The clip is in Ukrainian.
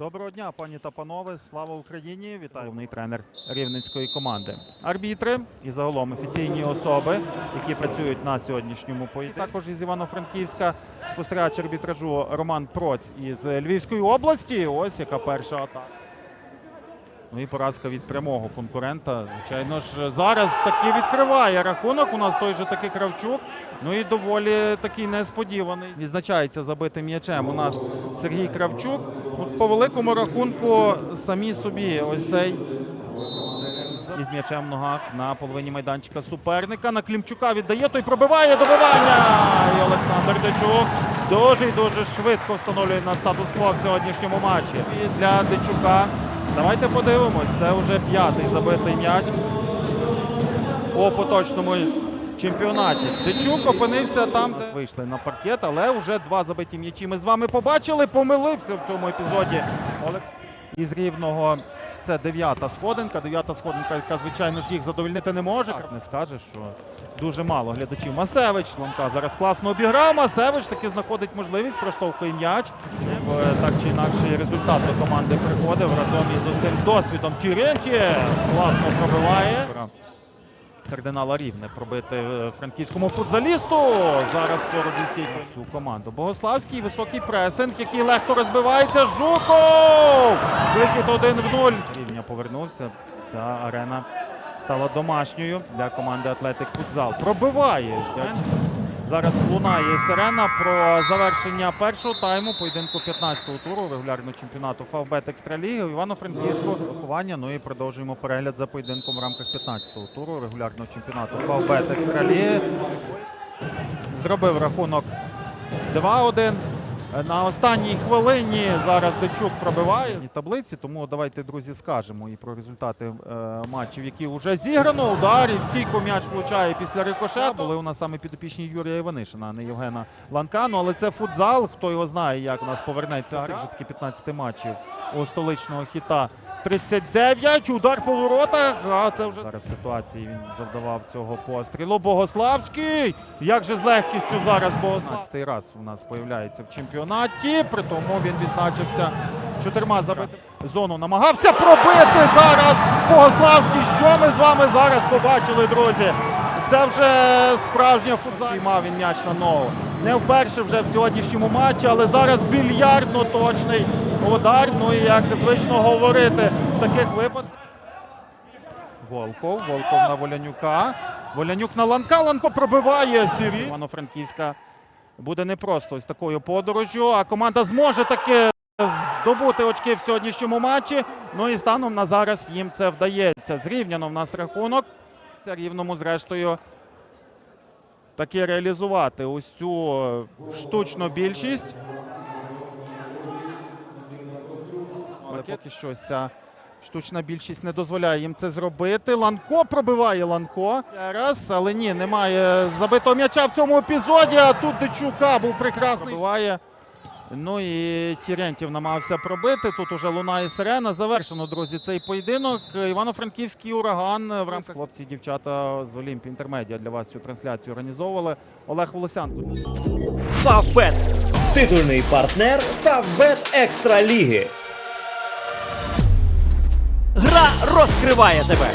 Доброго дня, пані та панове. Слава Україні! Вітаю головний тренер рівненської команди. Арбітри і загалом офіційні особи, які працюють на сьогоднішньому поєдинку. Також із Івано-Франківська спостерігач арбітражу Роман Проць із Львівської області. Ось яка перша атака. Ну і поразка від прямого конкурента. Звичайно ж, зараз таки відкриває рахунок. У нас той же таки Кравчук. Ну і доволі такий несподіваний. Відзначається забитим м'ячем. У нас Сергій Кравчук. От по великому рахунку самі собі ось цей із м'ячем в ногах на половині майданчика суперника. На Клімчука віддає, той пробиває добивання. І Олександр Дичук дуже і дуже швидко встановлює на статус-кво в сьогоднішньому матчі. І для Дичука давайте подивимось. Це вже п'ятий забитий м'яч у поточному чемпіонаті. Дичук опинився там, де вийшли на паркет, але вже два забиті м'ячі ми з вами побачили. Помилився в цьому епізоді. Олекс із рівного. Це дев'ята сходинка. Дев'ята сходинка, яка, звичайно ж, їх задовольнити не може. Не скаже, що дуже мало глядачів. Масевич Ломка зараз класно обіграв. Масевич таки знаходить можливість, проштовхує м'яч. Щоб е, так чи інакше результат до команди приходив разом із оцим досвідом. Тіренті класно пробиває. Кардинала Рівне пробити е, франківському футзалісту. Зараз поруч зі всю команду. Богославський високий пресинг, який легко розбивається. Жуков! Вихід 1 в 0. Рівня повернувся. Ця арена стала домашньою для команди Атлетик Футзал. Пробиває. Зараз лунає сирена про завершення першого тайму поєдинку 15-го туру регулярного чемпіонату Фавбет Екстраліги у Івано-Франківського рахування. Ну і продовжуємо перегляд за поєдинком в рамках 15-го туру регулярного чемпіонату Фавбет Екстраліги. Зробив рахунок 2-1. На останній хвилині зараз Дичук пробиває таблиці, тому давайте, друзі, скажемо і про результати е, матчів, які вже зіграно. Ударів, стійко м'яч влучає після рикошету. Були у нас саме підопічні Юрія Іванишина, а не Євгена Ланкану. Але це футзал. Хто його знає, як у нас повернеться гра. Вже таки 15 матчів у столичного хіта. 39, удар по воротах. А це вже зараз ситуації він завдавав цього пострілу. Богославський. Як же з легкістю зараз Богославський раз у нас появляється в чемпіонаті. При тому він відзначився чотирма забитими. Зону намагався пробити зараз. Богославський. Що ми з вами зараз побачили, друзі? Це вже справжня футзал. Мав він м'яч на ногу. Не вперше вже в сьогоднішньому матчі, але зараз більярдно точний удар. Ну і як звично говорити в таких випадках. Волков, Волков на Волянюка. Волянюк на Ланка. Ланко пробиває Сірі. Івано-Франківська буде непросто ось такою подорожжю. А команда зможе таки здобути очки в сьогоднішньому матчі. Ну і станом на зараз їм це вдається. Зрівняно в нас рахунок. Це рівному, зрештою, таки реалізувати ось цю е, штучну більшість. Але поки що ця штучна більшість не дозволяє їм це зробити. Ланко пробиває Ланко. Раз, але ні, немає забитого м'яча в цьому епізоді. А тут Дичука був прекрасний. Пробиває. Ну і Тірентів намагався пробити. Тут уже лунає сирена. Завершено, друзі, цей поєдинок. Івано-Франківський ураган в рамках хлопці, дівчата з Олімпі Інтермедіа для вас цю трансляцію організовували. Олег Волосянко. Фавбет. Титульний партнер Фавбет Екстра Ліги. Гра розкриває тебе.